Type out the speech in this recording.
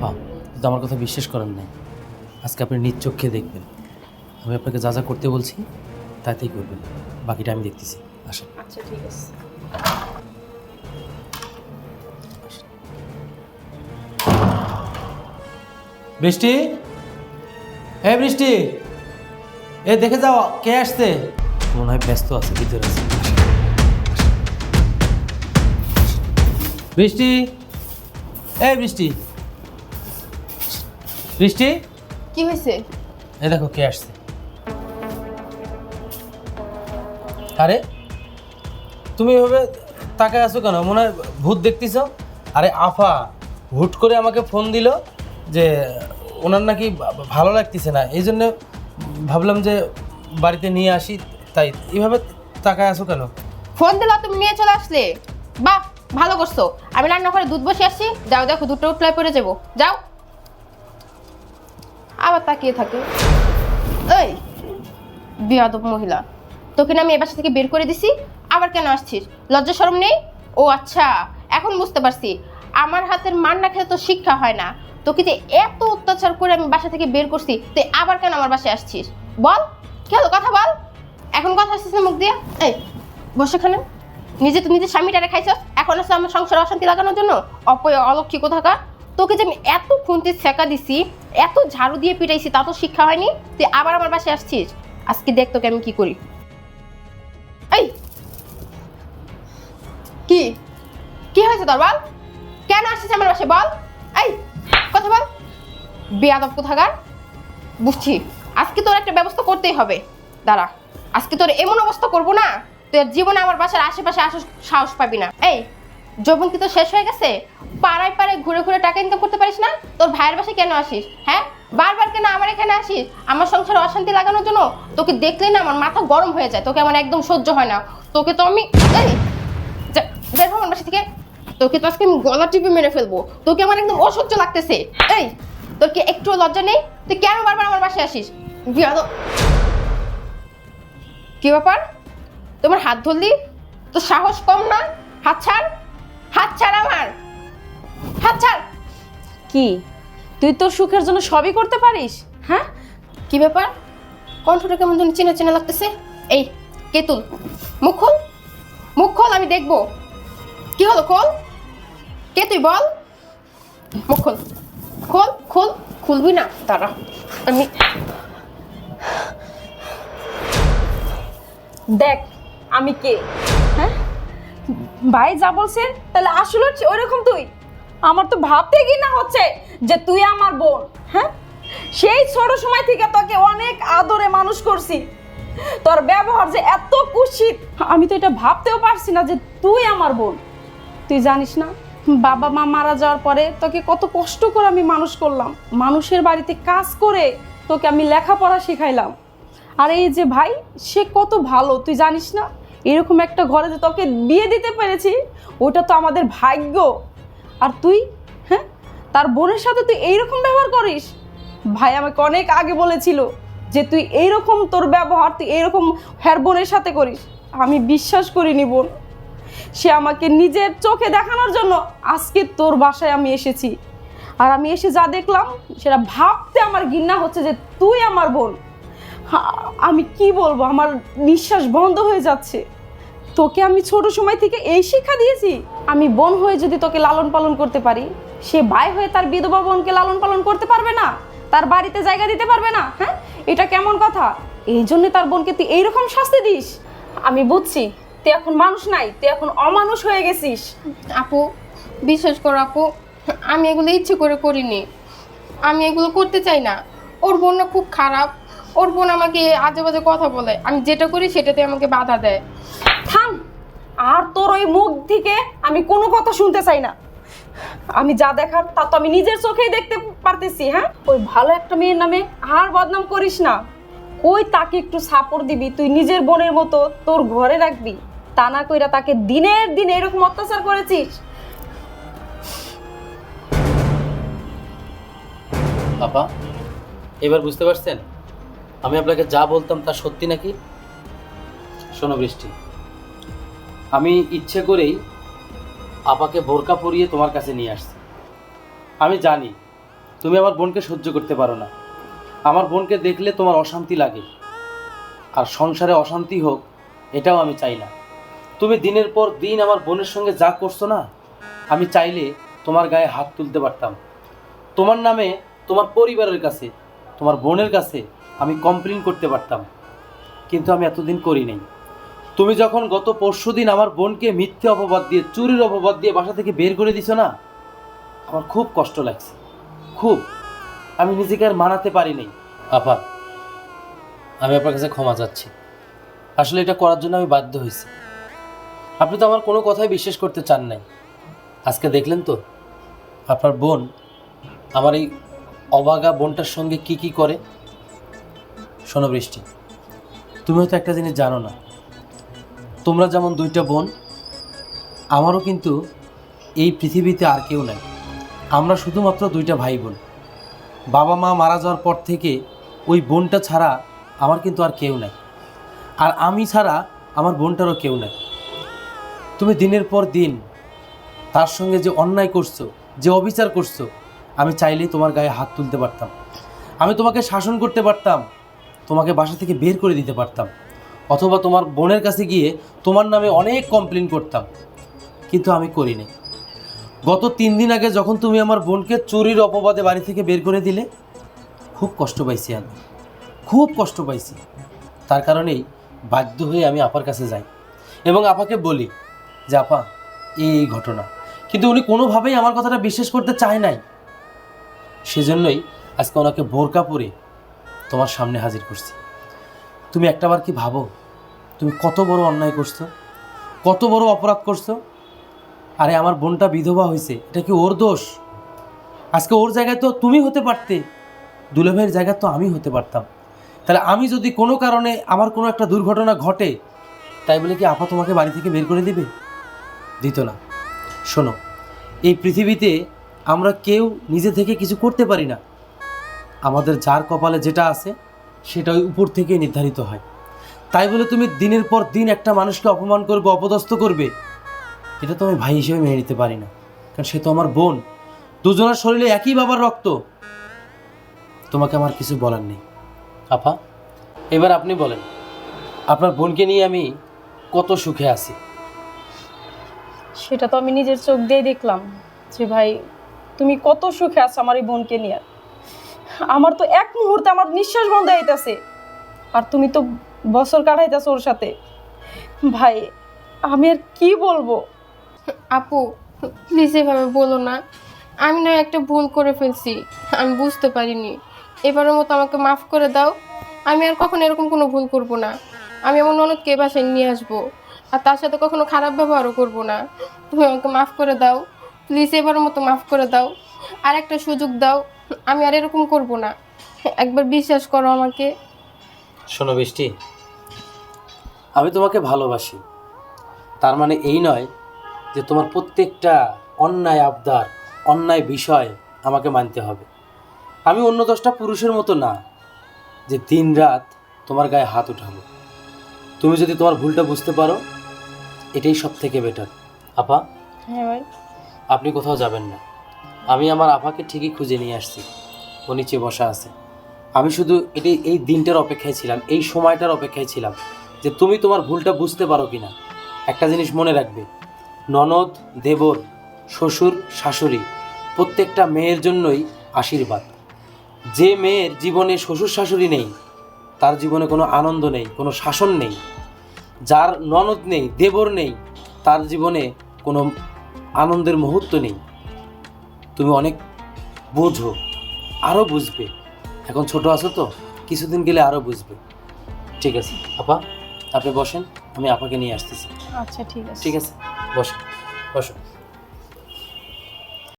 আপা কিন্তু আমার কথা বিশ্বাস করেন নাই। আজকে আপনি নিজ চোখে দেখবেন। আমি আপনাকে যা যা করতে বলছি তাতেই করবেন। বাকিটা আমি দেখতেছি। আসেন। আচ্ছা ঠিক আছে। বৃষ্টি? হ্যাঁ বৃষ্টি! এ দেখে যাও কে আসছে? মনে হয় ব্যস্ত আছে ভিতরে আছে। বৃষ্টি! এই বৃষ্টি! বৃষ্টি? কি হয়েছে? এই দেখো কে আসছে? আরে তুমি এভাবে তাকায় আছো কেন? মনে হয় ভূত দেখতেছ? আরে আফা হুট করে আমাকে ফোন দিল যে ওনার নাকি ভালো লাগতেছে না। এই জন্য ভাবলাম যে বাড়িতে নিয়ে আসি তাই এইভাবে তাকায় আছো কেন? ফোন দিলা তুমি নিয়ে চলে আসলে। বাহ ভালো করছ। আমি রান্না করে দুধ বসে আসছি যাও দেখো দুধটা উঠলাই পড়ে যাব। যাও। আবার তাকিয়ে থাকে। এই, বিয়াদব মহিলা, তোকে না আমি এ বাসা থেকে বের করে দিছি, আবার কেন আসছিস? লজ্জা শরম নেই? ও আচ্ছা এখন বুঝতে পারছি। আমার হাতের মান না খেলে তো শিক্ষা হয় না। তোকে যে এত অত্যাচার করে আমি বাসা থেকে বের করছি, তুই আবার কেন আমার বাসায় আসছিস? বল, কি হলো? কথা বল। এখন কথা আসছিস না মুখ দিয়ে? এই, বসে এখানে। নিজে তো নিজের স্বামীটারে খাইছস, এখন আসলে আমার সংসার অশান্তি লাগানোর জন্য? অপয় অলক্ষী কোথাকার? তোকে যে আমি এত খুন্তির ছেঁকা দিছি, এত ঝাড়ু দিয়ে পিটাইছি, তা তো শিক্ষা হয়নি? তুই আবার আমার বাসায় আসছিস? আজকে দেখ তোকে আমি কি করি। এই! কি? কি হয়েছে তোর বল? কেন আসছিস আমার বাসায় বল? এই! কথা বল। বেয়াদব কোথাকার? বুঝছি। আজকে তোর একটা ব্যবস্থা করতেই হবে। দাঁড়া। আজকে তোর এমন অবস্থা করব না, তুই আর জীবনে আমার বাসার আশেপাশে আসার সাহস পাবি না। এই যৌবন কি তো শেষ হয়ে গেছে? পাড়ায় পাড়ায় ঘুরে ঘুরে টাকা ইনকাম করতে পারিস না? তোর ভাইয়ের বাসায় কেন আসিস? হ্যাঁ? বারবার কেন আমার এখানে আসিস? আমার সংসারে অশান্তি লাগানোর জন্য তোকে দেখলেই না আমার মাথা গরম হয়ে যায়। তোকে আমার একদম সহ্য হয় না। তোকে তো আমি বের হ আমার বাসা থেকে। তোকে তো আজকে আমি গলা টিপে মেরে ফেলব। তোকে আমার একদম অসহ্য লাগতেছে। এই! তোর কি একটু লজ্জা নেই? তুই কেন বারবার আমার বাসায় আসিস? কি ব্যাপার? তোমার হাত ধরলি? তো সাহস কম না? হাত ছাড়। হাত ছাড় আমার। হাত ছাড়। কি? তুই তোর সুখের জন্য সবই করতে পারিস? হ্যাঁ? কি ব্যাপার? কণ্ঠটা কেমন যেন চেনা চেনা লাগতেছে। এই কেতুল মুখ খোল। মুখ খোল আমি দেখব। কি হলো খোল? কে তুই বল। মুখ খোল। খোল খোল খুলবি না। তারা আমি দেখ আমি কে। হ্যাঁ? ভাই যা বলছে তাহলে আসলে ওইরকম তুই। আমার তো ভাবতে কি না হচ্ছে যে তুই আমার বোন হ্যাঁ? সেই ছোট সময় থেকে তোকে অনেক আদরে মানুষ করছি। তোর ব্যবহার যে এত কুৎসিত, আমি তো এটা ভাবতেও পারছি না যে তুই আমার বোন। তুই জানিস না, বাবা মা মারা যাওয়ার পরে তোকে কত কষ্ট করে আমি মানুষ করলাম। মানুষের বাড়িতে কাজ করে তোকে আমি লেখাপড়া শিখাইলাম। আর এই যে ভাই, সে কত ভালো, তুই জানিস না? এরকম একটা ঘরে যে তোকে বিয়ে দিতে পেরেছি, ওটা তো আমাদের ভাগ্য। আর তুই? হ্যাঁ? তার বোনের সাথে তুই এইরকম ব্যবহার করিস? ভাই আমাকে অনেক আগে বলেছিল যে তুই এইরকম তোর ব্যবহার, তুই এইরকম হ্যার বোনের সাথে করিস। আমি বিশ্বাস করিনি বোন। সে আমাকে নিজের চোখে দেখানোর জন্য আজকে তোর বাসায় আমি এসেছি। আর আমি এসে যা দেখলাম, সেটা ভাবতে আমার ঘৃণা হচ্ছে যে তুই আমার বোন। আমি কি বলব? আমার নিঃশ্বাস বন্ধ হয়ে যাচ্ছে। তোকে আমি ছোট সময় থেকে এই শিক্ষা দিয়েছি। আমি বোন হয়ে যদি তোকে লালন পালন করতে পারি, সে ভাই হয়ে তার বিধবা বোনকে লালন পালন করতে পারবে না? তার বাড়িতে জায়গা দিতে পারবে না? হ্যাঁ? এটা কেমন কথা? এই জন্য তার বোনকে তুই এইরকম শাস্তি দিস। আমি বুঝছি, তুই এখন মানুষ নাই, তুই এখন অমানুষ হয়ে গেছিস। আপু, বিশ্বাস করো আপু, আমি এগুলো ইচ্ছে করে করিনি। আমি এগুলো করতে চাই না। ওর বোন না খুব খারাপ। ওর বোন আমাকে আজে বাজে কথা বলে। আমি যেটা করি সেটাতে আমাকে বাধা দেয়। থাম। আর তোর ওই মুখ থেকে আমি কোনো কথা শুনতে চাই না। আমি যা দেখার তা তো আমি নিজের চোখেই দেখতে পারতেছি হ্যাঁ? ওই ভালো একটা মেয়ের নামে আর বদনাম করিস না। কই তাকে একটু সাপোর্ট দিবি? তুই নিজের বোনের মতো তোর ঘরে রাখবি। তা না কইরা তাকে দিনের দিন এরকম অত্যাচার করেছিস। আপা, এবার বুঝতে পারছেন? আমি আপনাকে যা বলতাম তা সত্যি নাকি? শোনো বৃষ্টি। আমি ইচ্ছে করেই আপাকে বোরকা পরিয়ে তোমার কাছে নিয়ে আসছি। আমি জানি তুমি আমার বোনকে সহ্য করতে পারো না। আমার বোনকে দেখলে তোমার অশান্তি লাগে। আর সংসারে অশান্তি হোক, এটাও আমি চাই না। তুমি দিনের পর দিন আমার বোনের সঙ্গে যা করছ না, আমি চাইলে তোমার গায়ে হাত তুলতে পারতাম। তোমার নামে, তোমার পরিবারের কাছে, তোমার বোনের কাছে আমি কমপ্লেন করতে পারতাম। কিন্তু আমি এতদিন করি নাই। তুমি যখন গত পরশু দিন আমার বোনকে মিথ্যে অপবাদ দিয়ে, চুরির অপবাদ দিয়ে বাসা থেকে বের করে দিছো না? আমার খুব কষ্ট লাগছে। খুব। আমি নিজেকে আর মানাতে পারি নাই। আপা, আমি আপনার কাছে ক্ষমা চাচ্ছি। আসলে এটা করার জন্য আমি বাধ্য হয়েছি। আপনি তো আমার কোনো কথাই বিশ্বাস করতে চান নাই। আজকে দেখলেন তো, আপনার বোন আমার এই অবাগা বোনটার সঙ্গে কি কি করে? শোনো বৃষ্টি, তুমি হয়তো একটা জিনিস জানো না। তোমরা যেমন দুইটা বোন, আমারও কিন্তু এই পৃথিবীতে আর কেউ নাই। আমরা শুধুমাত্র দুইটা ভাই বোন বাবা মা মারা যাওয়ার পর থেকে ওই বোনটা ছাড়া আমার কিন্তু আর কেউ নাই। আর আমি ছাড়া আমার বোনটারও কেউ নাই। তুমি দিনের পর দিন তার সঙ্গে যে অন্যায় করছ, যে অবিচার করছ, আমি চাইলেই তোমার গায়ে হাত তুলতে পারতাম। আমি তোমাকে শাসন করতে পারতাম, তোমাকে বাসা থেকে বের করে দিতে পারতাম। অথবা তোমার বোনের কাছে গিয়ে তোমার নামে অনেক কমপ্লেন করতাম। কিন্তু আমি করিনি। গত তিন দিন আগে যখন তুমি আমার বোনকে চুরির অপবাদে বাড়ি থেকে বের করে দিলে, খুব কষ্ট পাইছি আমি। খুব কষ্ট পাইছি। তার কারণেই বাধ্য হয়ে আমি আপার কাছে যাই এবং আপাকে বলি যে, আপা এই ঘটনা। কিন্তু উনি কোনোভাবেই আমার কথাটা বিশ্বাস করতে চায় নাই। সেজন্যই আজকে ওনাকে বোরকা পরে তোমার সামনে হাজির করছি। তুমি একটাবার কি ভাবো তুমি কত বড় অন্যায় করছ? কত বড় অপরাধ করছ? আরে আমার বোনটা বিধবা হয়েছে, এটা কি ওর দোষ? আজকে ওর জায়গায় তো তুমি হতে পারতে, দুলেভাইয়ের জায়গায় তো আমি হতে পারতাম। তাহলে আমি যদি কোনো কারণে আমার কোনো একটা দুর্ঘটনা ঘটে, তাই বলে কি আপা তোমাকে বাড়ি থেকে বের করে দিবে? দিত না। শোনো, এই পৃথিবীতে আমরা কেউ নিজে থেকে কিছু করতে পারি না। আমাদের যার কপালে যেটা আছে সেটা ওই উপর থেকে নির্ধারিত হয়। তাই বলে তুমি দিনের পর দিন একটা মানুষকে অপমান করবে অপদস্থ করবে? এটা তো আমি ভাই হিসেবে মেনে নিতে পারি না। কারণ সে তো আমার বোন। দুজনের শরীরে একই বাবার রক্ত। তোমাকে আমার কিছু বলার নেই। আপা এবার আপনি বলেন আপনার বোনকে নিয়ে আমি কত সুখে আছি? সেটা তো আমি নিজের চোখ দিয়ে দেখলাম যে ভাই তুমি কত সুখে আছো আমার এই বোনকে নিয়ে। আমার তো এক মুহূর্তে আমার নিঃশ্বাস বন্ধ হইতেছে। আর তুমি তো বছর কাটাইতেছো ওর সাথে। ভাই, আমি আর কি বলব? আপু, প্লিজ এভাবে বলো না। আমি না একটা ভুল করে ফেলছি, আমি বুঝতে পারিনি। এবারের মতো আমাকে মাফ করে দাও। আমি আর কখনো এরকম কোনো ভুল করব না। আমি আমার ননদকে বাসায় নিয়ে আসব, আর তার সাথে কখনো খারাপ ব্যবহারও করব না। তুমি আমাকে মাফ করে দাও। প্লিজ এবারের মতো মাফ করে দাও। আর একটা সুযোগ দাও। আমি আর এরকম করব না। একবার বিশ্বাস করো আমাকে। শোনো বৃষ্টি। আমি তোমাকে ভালোবাসি। তার মানে এই নয় যে তোমার প্রত্যেকটা অন্যায় আবদার অন্যায় বিষয় আমাকে মানতে হবে। আমি অন্য দশটা পুরুষের মতো না যে দিন রাত তোমার গায়ে হাত উঠাবো। তুমি যদি তোমার ভুলটা বুঝতে পারো এটাই সব থেকে বেটার আপা? হ্যাঁ ভাই। আপনি কোথাও যাবেন না। আমি আমার আপাকে ঠিকই খুঁজে নিয়ে আসছি। ও নিচে বসা আছে। আমি শুধু এটি এই দিনটার অপেক্ষায় ছিলাম, এই সময়টার অপেক্ষায় ছিলাম যে তুমি তোমার ভুলটা বুঝতে পারো কি না একটা জিনিস মনে রাখবে, ননদ, দেবর, শ্বশুর, শাশুড়ি, প্রত্যেকটা মেয়ের জন্যই আশীর্বাদ। যে মেয়ের জীবনে শ্বশুর শাশুড়ি নেই, তার জীবনে কোনো আনন্দ নেই, কোনো শাসন নেই। যার ননদ নেই, দেবর নেই, তার জীবনে কোনো আনন্দের মুহূর্ত নেই। তুমি অনেক বোঝো, আরও বুঝবে। এখন ছোট আছো তো কিছুদিন গেলে আরও বুঝবে। ঠিক আছে আপা আপনি বসেন আমি আপাকে নিয়ে আসতেছি। আচ্ছা ঠিক আছে। ঠিক আছে বসো বসো